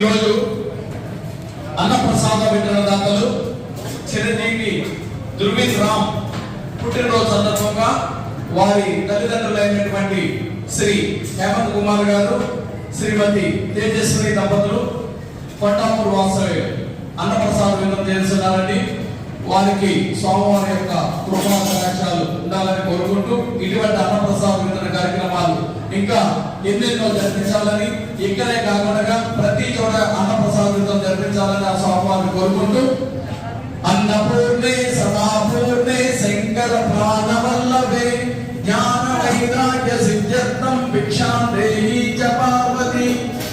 ఈరోజు అన్నప్రసాద వితరణ దాతలు చిరంజీవి దుర్విన్ రామ్ పుట్టినరోజు సందర్భంగా వారి తల్లిదండ్రులైనటువంటి శ్రీ హేమంత్ కుమార్ గారు శ్రీమతి తేజస్విని దంపతులు పట్టాపూర్ వాసవి అన్నప్రసాద వితరణ చేస్తున్నారండి వారికి స్వామివారి యొక్క కృపా కటాక్షాలు ఉండాలని కోరుకుంటూ ఇటువంటి అన్నప్రసాద వితరణ కార్యక్రమాలు ఇంకా ఎన్నెన్నో జరిపించాలని ఇక్కడే కాకుండా ప్రతి చోట అన్న ప్రసాదం జరిపించాలని ఆ స్వామివారిని కోరుకుంటూ అన్నపూర్ణే సదాపూర్ణే శంకర ప్రాణవల్లభే జ్ఞాన వైరాగ్య సిద్ధ్యర్థం భిక్షాం దేహీ చ పార్వతి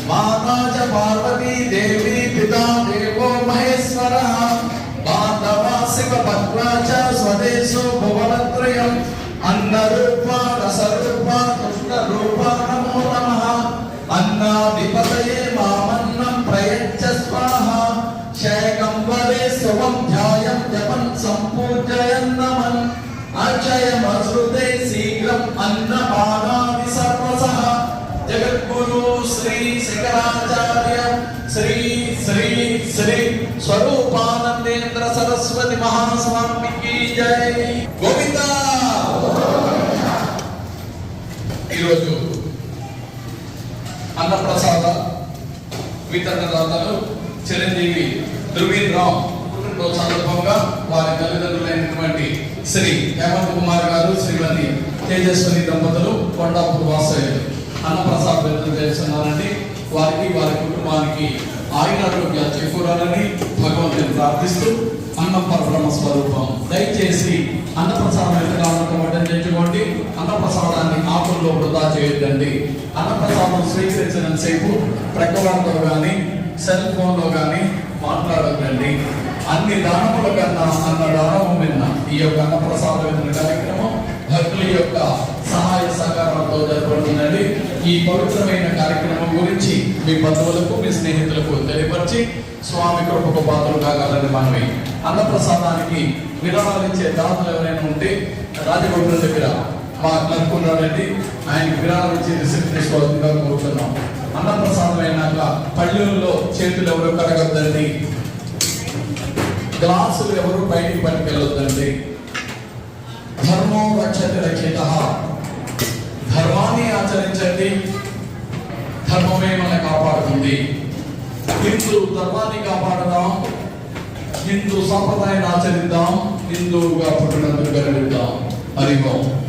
మాతా చ పార్వతి దేవి పితా దేవో మహేశ్వర బాంధవా శివ భద్రా చ స్వదేశో భువనత్రయం అన్నరూప అక్షయమశ్రుతే శీఘ్రం అన్నపానాది సర్వసః. జగద్గురు శ్రీ శంకరాచార్య శ్రీ శ్రీ శ్రీ స్వరూపానందేంద్ర సరస్వతి మహాస్వామికి జై. గోవింద! ఈరోజు అన్నప్రసాద వితరణదాతలు చిరంజీవి ధృవీన్ రామ్ పుట్టినరోజు సందర్భంగా వారి తల్లిదండ్రులైనటువంటి శ్రీ హేమంత్ కుమార్ గారు శ్రీమతి తేజస్వని దంపతులు కొండాపూర్ వాసయ్యలు అన్నప్రసాద్ వితరణ చేస్తున్నారండి వారికి వారి కుటుంబానికి ఆయురారోగ్య చేకూరాలని భగవంతుని ప్రార్థిస్తూ అన్నం పరబ్రహ్మ స్వరూపం. దయచేసి అన్నప్రసాదం విత్తనాలను వడ్డన తెచ్చుకోండి అన్నప్రసాదాన్ని ఆకుల్లో వృధా చేయొద్దండి. అన్నప్రసాదం స్వీకరించినంతసేపు ప్రక్కవారితో కానీ సెల్ ఫోన్లో కానీ మాట్లాడొద్దండి. అన్ని దానముల కన్నా అన్న దానం ఈ యొక్క అన్నప్రసాద వితరణ కార్యక్రమం భక్తుల యొక్క సహాయ సహకారాలతో జరపడుతుందండి ఈ పవిత్రమైన కార్యక్రమం గురించి మీ బంధువులకు మీ స్నేహితులకు తెలియపరిచి స్వామి కృపకు పాత్రలు కాగలని మనవి. అన్నప్రసాదానికి విరాళాలు ఇచ్చే దాతలు ఎవరైనా ఉంటే రాజగోపురం దగ్గర మా క్లర్క్ ఉన్నాడండి. ఆయనకి విరాళాలు ఇచ్చి రిసిప్ట్ తీసుకోవాలని కోరుతున్నాం. అన్నప్రసాదం అయినాక పల్లెల్లో చేతులు ఎవరు కడగద్దండి. గ్లాసులు ఎవరు బయటికి పట్టుకెళ్ళొద్దండి? ధర్మం రక్షతి రక్షిత. ధర్మాన్ని ఆచరించండి. ధర్మమే మన కాపాడుతుంది. హిందూ ధర్మాన్ని కాపాడదాం. హిందూ సంప్రదాయాన్ని ఆచరిద్దాం. హిందువుగా పుట్టినందుకు గర్విద్దాం. హరిభం